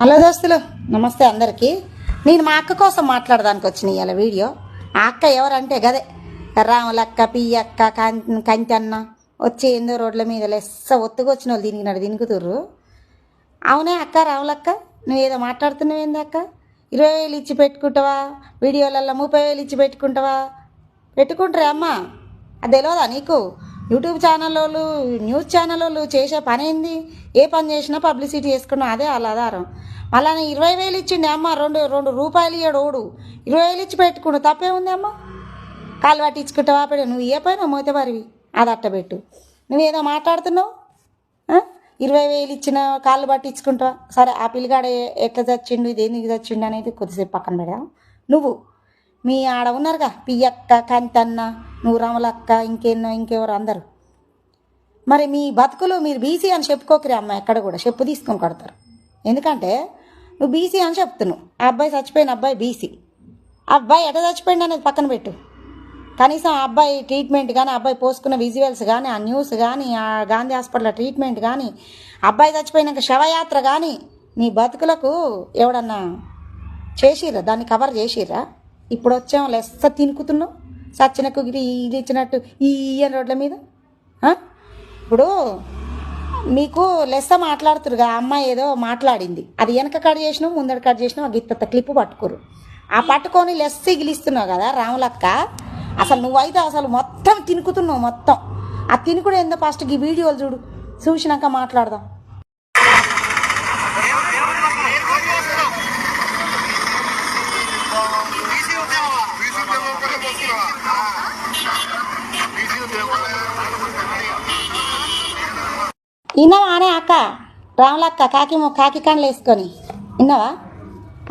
Hello దోస్తులు నమస్తే అందరికీ. నేను మా అక్క కోసం మాట్లాడడానికి వచ్చిన ఇవాళ వీడియో. ఆ అక్క ఎవరంటే గదే రాములక్క పియ్యక్క కం కంచన్న వచ్చి ఏందో రోడ్ల మీద లెస్స ఒత్తుగా వచ్చిన వాళ్ళు దీనికి దినుకుతుర్రు. అవునే అక్క రాములక్క నువ్వేదో మాట్లాడుతున్నావు ఏంది అక్క? ఇరవై వేలు ఇచ్చి పెట్టుకుంటావా? వీడియోలలో ముప్పై వేలు ఇచ్చి పెట్టుకుంటావా? పెట్టుకుంటారే అమ్మా. అది తెలియదా నీకు? యూట్యూబ్ ఛానల్ వాళ్ళు న్యూస్ ఛానల్ వాళ్ళు చేసే పని ఏంది? ఏ పని చేసినా పబ్లిసిటీ చేసుకున్నా అదే వాళ్ళ ఆధారం మళ్ళా ఇరవై వేలు ఇచ్చిండే అమ్మ రెండు రెండు రూపాయలు ఇయ్యాడు ఓడు. ఇరవై వేలు ఇచ్చి పెట్టుకుండు తప్పే ఉంది అమ్మ? కాలు పట్టించుకుంటావా పెడు నువ్వు ఏ పైన మోతవారివి అది అట్టబెట్టు. నువ్వేదో మాట్లాడుతున్నావు? ఇరవై వేలు ఇచ్చిన కాళ్ళు పట్టించుకుంటావా? సరే ఆ పిల్లగాడ ఎట్లా చచ్చిండు ఇది ఎందుకు చచ్చిండు అనేది కొద్దిసేపు పక్కన పెడదాం. నువ్వు. మీ ఆడ ఉన్నారుగా పియ్యక్క కంతన్న నువ్వు ఇంకెన్నో ఇంకెవరు అందరు. మరి మీ బతుకులు మీరు బీసీ అని చెప్పుకోకరి అమ్మ ఎక్కడ కూడా చెప్పు తీసుకొని కొడతారు. ఎందుకంటే నువ్వు బీసీ అని చెప్తున్నావు. ఆ అబ్బాయి చచ్చిపోయిన అబ్బాయి బీసీ. ఆ అబ్బాయి ఎట చచ్చిపోయింది అనేది పక్కన పెట్టు. కనీసం ఆ అబ్బాయి ట్రీట్మెంట్ కానీ అబ్బాయి పోసుకున్న విజువల్స్ కానీ ఆ న్యూస్ కానీ ఆ గాంధీ హాస్పిటల్ ట్రీట్మెంట్ కానీ అబ్బాయి చచ్చిపోయినాక శవయాత్ర కానీ నీ బతుకులకు ఎవడన్నా చేసిర్రా? దాన్ని కవర్ చేసిర్రా? ఇప్పుడు వచ్చాం లెస్స తినుకుతున్నావు సచ్చిన కుగిరి ఇది ఇచ్చినట్టు ఈ రోడ్ల మీద. ఇప్పుడు మీకు లెస్స మాట్లాడుతురుగా అమ్మాయి ఏదో మాట్లాడింది. అది వెనక కట్ చేసినావు ముందర కట్ చేసినావు ఆ గిత్త క్లిప్ పట్టుకోరు. ఆ పట్టుకొని లెస్స ఇగిలిస్తున్నావు కదా రాములక్క అసలు నువ్వైతే అసలు మొత్తం తినుకుతున్నావు మొత్తం. ఆ తినుకుడు ఏందో ఫస్ట్ ఈ వీడియోలు చూడు చూసినాక మాట్లాడదాం. తిన్నావా అనే అక్క? రాములక్క కాకి కాకి కండ్లు వేసుకొని. విన్నావా?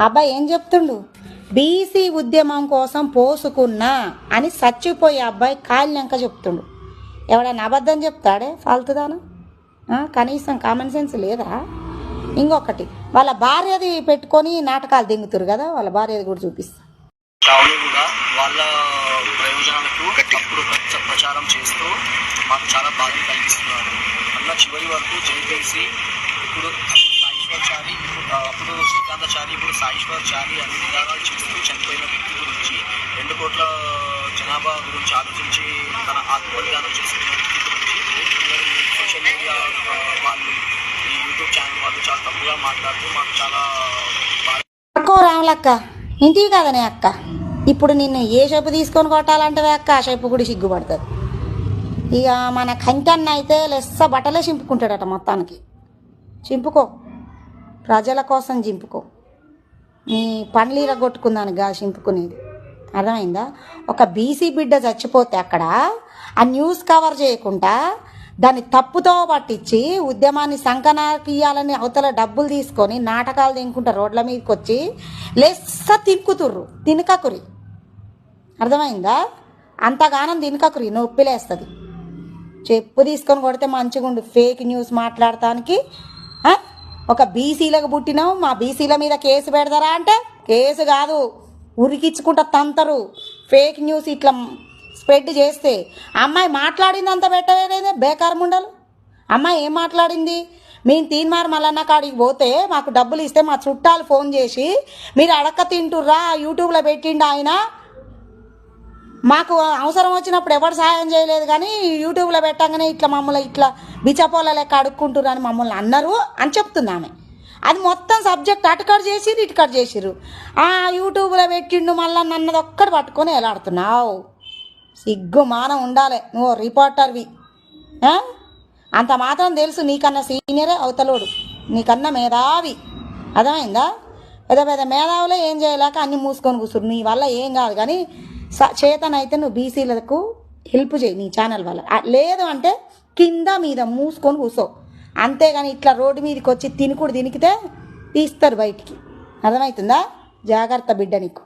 అబ్బాయి ఏం చెప్తుండు? బీసీ ఉద్యమం కోసం పోసుకున్నా అని చచ్చిపోయే అబ్బాయి కాలినాక చెప్తుండు. ఎవడైనా అబద్ధం చెప్తాడే ఫాల్తుదానా? కనీసం కామన్ సెన్స్ లేదా? ఇంకొకటి వాళ్ళ భార్యది పెట్టుకొని నాటకాలు దింగుతురు కదా వాళ్ళ భార్యది కూడా చూపిస్తా. కూడా వాళ్ళ ప్రయోజనాలకు ప్రచారం చేస్తూ మాకు చాలా బాధలు కలిగిస్తున్నారు. చివరి వరకు జేపీసీ ఇప్పుడు సాయిశ్వర్చారి ఇప్పుడు అప్పుడు శ్రీకాంతాచారి ఇప్పుడు సాయిశ్వర్చారి అన్ని విధానాలు చేస్తూ చనిపోయిన వ్యక్తి గురించి రెండు కోట్ల జనాభా గురించి ఆలోచించి తన ఆత్మబలిదానం చేసుకున్న వ్యక్తి గురించి సోషల్ మీడియా వాళ్ళు ఈ యూట్యూబ్ ఛానల్ వాళ్ళు చాలా తప్పుగా మాట్లాడుతూ మాకు చాలా రాములక్క ఇంటివి కదనే అక్క. ఇప్పుడు నిన్ను ఏ షేపు తీసుకొని కొట్టాలంటే అక్క? ఆ షేపు కూడా సిగ్గుపడుతుంది. ఇక మన కంకన్న అయితే లెస్స బట్టలే చింపుకుంటాడట మొత్తానికి. చింపుకో. ప్రజల కోసం చింపుకో. నీ పండ్లు ఇరగొట్టుకుందానికి చింపుకునేది. అర్థమైందా? ఒక బీసీ బిడ్డ చచ్చిపోతే అక్కడ ఆ న్యూస్ కవర్ చేయకుండా దాన్ని తప్పుతో పట్టించి ఉద్యమాన్ని సంకనాకియాలని అవతల డబ్బులు తీసుకొని నాటకాలు తినుకుంటా రోడ్ల మీదకి వచ్చి లెస్స తినుకుతుర్రు. తినకకురి. అర్థమైందా? అంతగానం తినకకురి. నొప్పిలేస్తుంది. చెప్పు తీసుకొని కొడితే మంచిగా ఉండు ఫేక్ న్యూస్ మాట్లాడటానికి ఒక బీసీలకు పుట్టినావు మా బీసీల మీద కేసు పెడతారా అంటే కేసు కాదు. ఉరికించుకుంటా తంతరు. ఫేక్ న్యూస్ ఇట్లా స్ప్రెడ్ చేస్తే. అమ్మాయి మాట్లాడిందంత పెట్టలేదే బేకార్ ముండలు. అమ్మాయి ఏం మాట్లాడింది? మేము తీన్మారు మల్లన్న కాడికి పోతే మాకు డబ్బులు ఇస్తే మా చుట్టాలు ఫోన్ చేసి మీరు అడక్క తింటుర్రా యూట్యూబ్లో పెట్టిండు ఆయన. మాకు అవసరం వచ్చినప్పుడు ఎవరు సహాయం చేయలేదు కానీ యూట్యూబ్లో పెట్టగానే ఇట్లా మమ్మల్ని ఇట్లా బిచ్చపోల లెక్క అడుక్కుంటున్నారు అని మమ్మల్ని అన్నారు అని చెప్తుంది ఆమె. అది మొత్తం సబ్జెక్ట్ అటు చేసిరు చేసిర్రు చేసిరు ఆ యూట్యూబ్లో పెట్టిండు మళ్ళీ నన్నది ఒక్కటి పట్టుకొని ఎలాడుతున్నావు సిగ్గు మానం ఉండాలి నువ్వు రిపోర్టర్వి అంత మాత్రం తెలుసు నీకన్నా సీనియరే అవతలోడు. నీకన్నా మేధావి. అర్థమైందా? పెద్ద పెద్ద మేధావులే ఏం చేయలేక అన్ని మూసుకొని కూర్చురు నీ వల్ల ఏం కాదు కానీ చేతనైతే నువ్వు బీసీలకు హెల్ప్ చేయి నీ ఛానల్ వల్ల. లేదు అంటే కింద మీద మూసుకొని కూసో. అంతేగాని ఇట్లా రోడ్డు మీదకి వచ్చి తినుకుడు తినికితే తీస్తారు బయటికి. అర్థమవుతుందా? జాగ్రత్త బిడ్డ నీకు.